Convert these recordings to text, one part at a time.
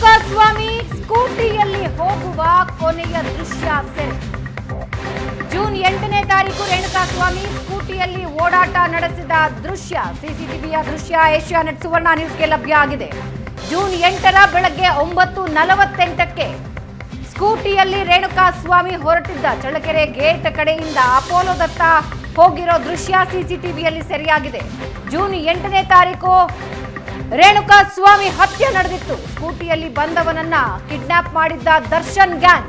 ರೇಣುಕಾಸ್ವಾಮಿ ಸ್ಕೂಟಿಯಲ್ಲಿ ಹೋಗುವ ಕೊನೆಯ ದೃಶ್ಯ ಸೆರೆ ಜೂನ್ ಎಂಟನೇ ತಾರೀಕು ರೇಣುಕಾಸ್ವಾಮಿ ಸ್ಕೂಟಿಯಲ್ಲಿ ಓಡಾಟ ನಡೆಸಿದ ದೃಶ್ಯ. ಸಿಸಿಟಿವಿಯ ದೃಶ್ಯ ಏಷ್ಯಾ ನೆಟ್ ಸುವರ್ಣ ನ್ಯೂಸ್ಗೆ ಲಭ್ಯ ಆಗಿದೆ. ಜೂನ್ ಎಂಟರ ಬೆಳಗ್ಗೆ ಒಂಬತ್ತು ನಲವತ್ತೆಂಟಕ್ಕೆ ಸ್ಕೂಟಿಯಲ್ಲಿ ರೇಣುಕಾಸ್ವಾಮಿ ಹೊರಟಿದ್ದ ಚಳ್ಳಕೆರೆ ಗೇಟ್ ಕಡೆಯಿಂದ ಅಪೋಲೋದತ್ತ ಹೋಗಿರೋ ದೃಶ್ಯ ಸಿಸಿಟಿವಿಯಲ್ಲಿ ಸೆರೆಯಾಗಿದೆ. ಜೂನ್ ಎಂಟನೇ ತಾರೀಕು ರೇಣುಕಾಸ್ವಾಮಿ ಹತ್ಯೆ ನಡೆದಿತ್ತು. ಸ್ಕೂಟಿಯಲ್ಲಿ ಬಂದವನನ್ನ ಕಿಡ್ನಾಪ್ ಮಾಡಿದ್ದ ದರ್ಶನ್ ಗ್ಯಾಂಗ್.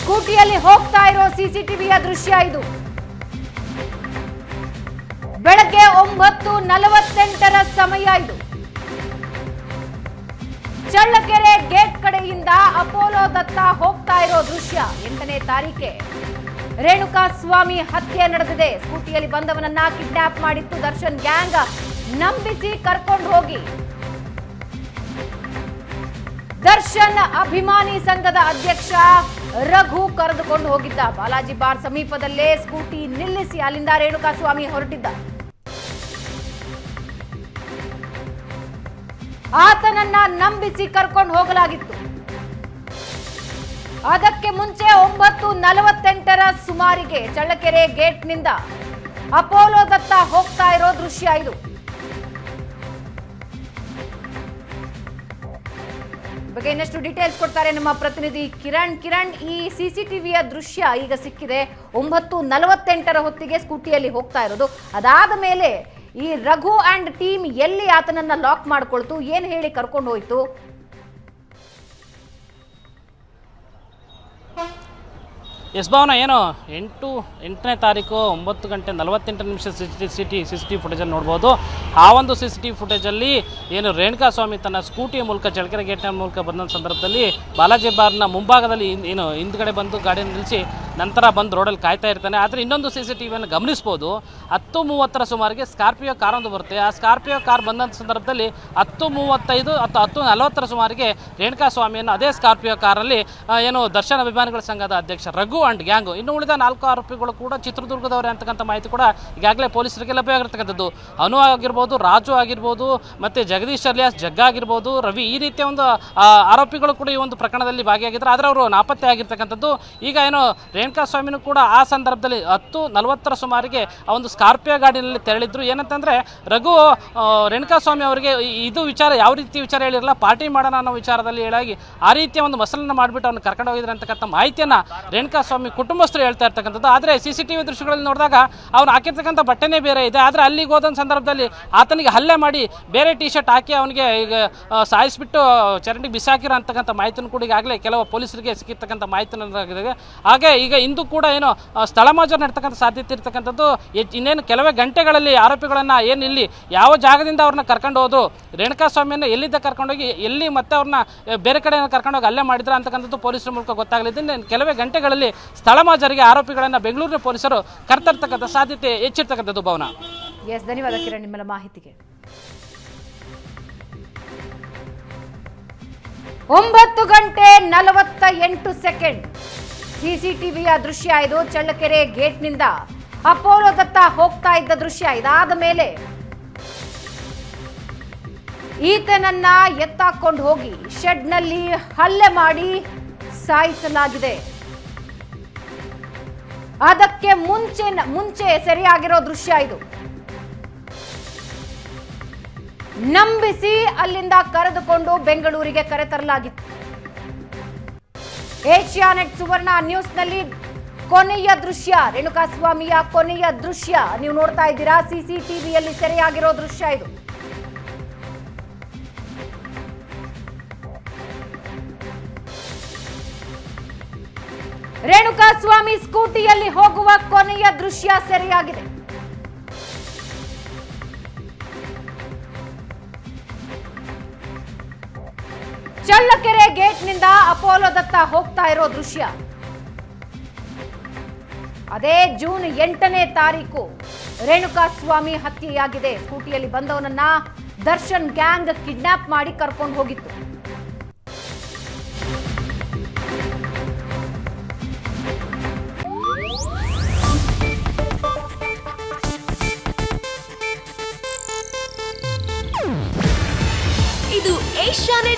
ಸ್ಕೂಟಿಯಲ್ಲಿ ಹೋಗ್ತಾ ಇರೋ ಸಿಸಿಟಿವಿಯ ದೃಶ್ಯ ಇದು. ಬೆಳಗ್ಗೆ ಒಂಬತ್ತು ನಲವತ್ತೆಂಟರ ಸಮಯ ಇದು. ಚಳ್ಳಕೆರೆ ಗೇಟ್ ಕಡೆಯಿಂದ ಅಪೋಲೋ ದತ್ತ ಹೋಗ್ತಾ ಇರೋ ದೃಶ್ಯ. ಎಂಟನೇ ತಾರೀಕೆ ರೇಣುಕಾ ಸ್ವಾಮಿ ಹತ್ಯೆ ನಡೆದಿದೆ. ಸ್ಕೂಟಿಯಲ್ಲಿ ಬಂದವನನ್ನ ಕಿಡ್ನಾಪ್ ಮಾಡಿತ್ತು ದರ್ಶನ್ ಗ್ಯಾಂಗ್. ನಂಬಿಸಿ ಕರ್ಕೊಂಡು ಹೋಗಿ. ದರ್ಶನ್ ಅಭಿಮಾನಿ ಸಂಘದ ಅಧ್ಯಕ್ಷ ರಘು ಕರೆದುಕೊಂಡು ಹೋಗಿದ್ದ. ಬಾಲಾಜಿ ಬಾರ್ ಸಮೀಪದಲ್ಲೇ ಸ್ಕೂಟಿ ನಿಲ್ಲಿಸಿ ಅಲ್ಲಿಂದ ರೇಣುಕಾ ಸ್ವಾಮಿ ಹೊರಟಿದ್ದ. ಆತನನ್ನ ನಂಬಿಸಿ ಕರ್ಕೊಂಡು ಹೋಗಲಾಗಿತ್ತು. ಅದಕ್ಕೆ ಮುಂಚೆ ಒಂಬತ್ತು ನಲವತ್ತೆಂಟರ ಸುಮಾರಿಗೆ ಚಳ್ಳಕೆರೆ ಗೇಟ್ನಿಂದ ಅಪೋಲೋ ದತ್ತ ಹೋಗ್ತಾ ಇರೋ ದೃಶ್ಯ ಇದು. ಬಗ್ಗೆ ಇನ್ನಷ್ಟು ಡೀಟೇಲ್ಸ್ ಕೊಡ್ತಾರೆ ನಮ್ಮ ಪ್ರತಿನಿಧಿ ಕಿರಣ್. ಕಿರಣ್, ಈ ಸಿಸಿಟಿವಿಯ ದೃಶ್ಯ ಈಗ ಸಿಕ್ಕಿದೆ. ಒಂಬತ್ತು ನಲವತ್ತೆಂಟರ ಹೊತ್ತಿಗೆ ಸ್ಕೂಟಿಯಲ್ಲಿ ಹೋಗ್ತಾ ಇರೋದು. ಅದಾದ ಮೇಲೆ ಈ ರಘು ಅಂಡ್ ಟೀಮ್ ಎಲ್ಲಿ ಆತನನ್ನ ಲಾಕ್ ಮಾಡ್ಕೊಳ್ತು? ಏನ್ ಹೇಳಿ ಕರ್ಕೊಂಡು ಹೋಯ್ತು? ಎಸ್ ಭಾವನ, ಏನು ಎಂಟು, ಎಂಟನೇ ತಾರೀಕು ಒಂಬತ್ತು ಗಂಟೆ ನಲವತ್ತೆಂಟು ನಿಮಿಷ C T C T C C T ಫುಟೇಜಲ್ಲಿ ನೋಡ್ಬೋದು. ಆ ಒಂದು ಸಿ ಸಿ ಟಿ ಫುಟೇಜಲ್ಲಿ ಏನು ರೇಣುಕಾ ಸ್ವಾಮಿ ತನ್ನ ಸ್ಕೂಟಿಯ ಮೂಲಕ, ಚಳ್ಳಕೆರೆ ಗೇಟ್ನ ಮೂಲಕ ಬಂದ ಸಂದರ್ಭದಲ್ಲಿ ಬಾಲಾಜಿ ಬಾರ್ನ ಮುಂಭಾಗದಲ್ಲಿ ಏನು ಹಿಂದ್ಗಡೆ ಬಂದು ಗಾಡಿಯನ್ನು ನಿಲ್ಲಿಸಿ ನಂತರ ಬಂದು ರೋಡಲ್ಲಿ ಕಾಯ್ತಾ ಇರ್ತಾನೆ. ಆದರೆ ಇನ್ನೊಂದು ಸಿ ಸಿ ಟಿ ವಿಯನ್ನು ಗಮನಿಸ್ಬೋದು. ಹತ್ತು ಮೂವತ್ತರ ಸುಮಾರಿಗೆ ಸ್ಕಾರ್ಪಿಯೋ ಕಾರೊಂದು ಬರುತ್ತೆ. ಆ ಸ್ಕಾರ್ಪಿಯೋ ಕಾರ್ ಬಂದಂಥ ಸಂದರ್ಭದಲ್ಲಿ ಹತ್ತು ಮೂವತ್ತೈದು ಅಥವಾ ಹತ್ತು ನಲವತ್ತರ ಸುಮಾರಿಗೆ ರೇಣುಕಾ ಸ್ವಾಮಿಯನ್ನು ಅದೇ ಸ್ಕಾರ್ಪಿಯೋ ಕಾರಲ್ಲಿ ಏನು ದರ್ಶನ ಅಭಿಮಾನಿಗಳ ಸಂಘದ ಅಧ್ಯಕ್ಷ ರಘು ಅಂಡ್ ಗ್ಯಾಂಗು ಇನ್ನು ಉಳಿದ ನಾಲ್ಕು ಆರೋಪಿಗಳು ಕೂಡ ಚಿತ್ರದುರ್ಗದವರೇ ಅಂತಕ್ಕಂಥ ಮಾಹಿತಿ ಕೂಡ ಈಗಾಗಲೇ ಪೊಲೀಸರಿಗೆ ಲಭ್ಯವಾಗಿರ್ತಕ್ಕಂಥದ್ದು. ಅನು ಆಗಿರ್ಬೋದು, ರಾಜು ಆಗಿರ್ಬೋದು, ಮತ್ತು ಜಗದೀಶ್ ಅಲಿಯಾಸ್, ಜಗ್ಗ ಆಗಿರ್ಬೋದು, ರವಿ ಈ ರೀತಿಯ ಒಂದು ಆರೋಪಿಗಳು ಕೂಡ ಈ ಒಂದು ಪ್ರಕರಣದಲ್ಲಿ ಭಾಗಿಯಾಗಿದ್ದಾರೆ. ಆದರೆ ಅವರು ನಾಪತ್ತೆ ಆಗಿರ್ತಕ್ಕಂಥದ್ದು. ಈಗ ಏನು ರೇಣುಕಾ ಸ್ವಾಮಿನೂ ಕೂಡ ಆ ಸಂದರ್ಭದಲ್ಲಿ ಹತ್ತು, ನಲವತ್ತರ ಸುಮಾರಿಗೆ ಆ ಒಂದು ಸ್ಕಾರ್ಪಿಯೋ ಗಾಡಿನಲ್ಲಿ ತೆರಳಿದ್ರು. ಏನಂತಂದರೆ, ರಘು ರೇಣುಕಾ ಸ್ವಾಮಿ ಅವರಿಗೆ ಇದು ವಿಚಾರ, ಯಾವ ರೀತಿ ವಿಚಾರ ಹೇಳಿರಲ್ಲ, ಪಾರ್ಟಿ ಮಾಡೋಣ ಅನ್ನೋ ವಿಚಾರದಲ್ಲಿ ಹೇಳಾಗಿ ಆ ರೀತಿಯ ಒಂದು ಮಸಲನ್ನು ಮಾಡಿಬಿಟ್ಟು ಅವನು ಕರ್ಕೊಂಡು ಹೋಗಿದ್ರೆ ಅಂತಕ್ಕಂಥ ಮಾಹಿತಿಯನ್ನು ರೇಣುಕಾ ಸ್ವಾಮಿ ಕುಟುಂಬಸ್ಥರು ಹೇಳ್ತಾ ಇರ್ತಕ್ಕಂಥದ್ದು. ಆದರೆ ಸಿ ಸಿ ಟಿ ವಿ ದೃಶ್ಯಗಳಲ್ಲಿ ನೋಡಿದಾಗ ಅವ್ನು ಹಾಕಿರ್ತಕ್ಕಂಥ ಬಟ್ಟೆನೇ ಬೇರೆ ಇದೆ. ಆದರೆ ಅಲ್ಲಿಗೆ ಹೋದ ಸಂದರ್ಭದಲ್ಲಿ ಆತನಿಗೆ ಹಲ್ಲೆ ಮಾಡಿ ಬೇರೆ ಟಿ ಶರ್ಟ್ ಹಾಕಿ ಅವನಿಗೆ ಈಗ ಸಾಯಿಸಿಬಿಟ್ಟು ಚರಂಡಿಗೆ ಬಿಸಾಕಿರೋ ಅಂತಕ್ಕಂಥ ಮಾಹಿತಿನೂ ಕೂಡ ಈಗಾಗಲೇ ಕೆಲವು ಪೊಲೀಸರಿಗೆ ಸಿಕ್ಕಿರ್ತಕ್ಕಂಥ ಮಾಹಿತಿನ ಹಾಗೆ ಈಗ ಇಂದು ಕೂಡ ಏನು ಸ್ಥಳಮಾಜರು ಸ್ಥಳ ಮಾಜರ್ ನಡ್ತಕ್ಕಂಥ ಸಾಧ್ಯತೆ ಇರ್ತಕ್ಕಂಥದ್ದು ಇನ್ನೇನು ಕೆಲವೇ ಗಂಟೆಗಳಲ್ಲಿ ಆರೋಪಿಗಳನ್ನು ಏನು ಇಲ್ಲಿ, ಯಾವ ಜಾಗದಿಂದ ಅವ್ರನ್ನ ಕರ್ಕೊಂಡು ಹೋದ್ರು, ರೇಣುಕಾ ಸ್ವಾಮಿಯನ್ನು ಎಲ್ಲಿದ್ದ ಕರ್ಕೊಂಡೋಗಿ ಎಲ್ಲಿ ಮತ್ತೆ ಅವ್ರನ್ನ ಬೇರೆ ಕಡೆ ಕರ್ಕೊಂಡೋಗಿ ಅಲ್ಲೇ ಮಾಡಿದ್ರ ಅಂತಕ್ಕಂಥದ್ದು ಪೊಲೀಸರ ಮೂಲಕ ಇನ್ನು ಕೆಲವೇ ಗಂಟೆಗಳಲ್ಲಿ ಸ್ಥಳ ಮಾಜರಿಗೆ ಆರೋಪಿಗಳನ್ನು ಬೆಂಗಳೂರಿನ ಪೊಲೀಸರು ಕರ್ತರ್ತಕ್ಕಂಥ ಸಾಧ್ಯತೆ ಹೆಚ್ಚಿರ್ತಕ್ಕಂಥದ್ದು, ಭವನ. ಎಸ್ ಧನ್ಯವಾದ ಕಿರಣ್ ನಿಮ್ಮೆಲ್ಲ ಮಾಹಿತಿಗೆ. ಒಂಬತ್ತು ಗಂಟೆ ನಲವತ್ತ ಎಂಟು ಸೆಕೆಂಡ್ ಸಿಸಿಟಿವಿಯ ದೃಶ್ಯ ಇದು. ಚಳ್ಳಕೆರೆ ಗೇಟ್ನಿಂದ ಅಪೋಲೋ ದತ್ತ ಹೋಗ್ತಾ ಇದ್ದ ದೃಶ್ಯ ಇದಾದ ಮೇಲೆ ಈತನನ್ನ ಎತ್ತಾಕೊಂಡು ಹೋಗಿ ಶೆಡ್ನಲ್ಲಿ ಹಲ್ಲೆ ಮಾಡಿ ಸಾಯಿಸಲಾಗಿದೆ. ಅದಕ್ಕೆ ಮುಂಚೆ ಮುಂಚೆ ಸರಿಯಾಗಿರೋ ದೃಶ್ಯ ಇದು. ನಂಬಿಸಿ ಅಲ್ಲಿಂದ ಕರೆದುಕೊಂಡು ಬೆಂಗಳೂರಿಗೆ ಕರೆತರಲಾಗಿತ್ತು ಏಷ್ಯಾನೆಟ್ ಸುವರ್ಣ ನ್ಯೂಸ್ನಲ್ಲಿ ಕೊನೆಯ ದೃಶ್ಯ. ರೇಣುಕಾಸ್ವಾಮಿಯ ಕೊನೆಯ ದೃಶ್ಯ. ನೀವು ನೋಡ್ತಾ ಇದ್ದೀರಾ? ಸಿಸಿಟಿವಿಯಲ್ಲಿ ಸೆರೆಯಾಗಿರೋ ದೃಶ್ಯ ಇದು. ರೇಣುಕಾಸ್ವಾಮಿ ಸ್ಕೂಟಿಯಲ್ಲಿ ಹೋಗುವ ಕೊನೆಯ ದೃಶ್ಯ ಸೆರೆಯಾಗಿದೆ. ಚಳ್ಳಕೆರೆ ಗೇಟ್ನಿಂದ ಅಪೋಲೋ ದತ್ತ ಹೋಗ್ತಾ ಇರೋ ದೃಶ್ಯ. ಅದೇ ಜೂನ್ ಎಂಟನೇ ತಾರೀಕು ರೇಣುಕಾ ಸ್ವಾಮಿ ಹತ್ಯೆಯಾಗಿದೆ. ಸ್ಕೂಟಿಯಲ್ಲಿ ಬಂದವನನ್ನ ದರ್ಶನ್ ಗ್ಯಾಂಗ್ ಕಿಡ್ನಾಪ್ ಮಾಡಿ ಕರ್ಕೊಂಡು ಹೋಗಿತ್ತು. ಇದು ಏಷ್ಯಾನೆಟ್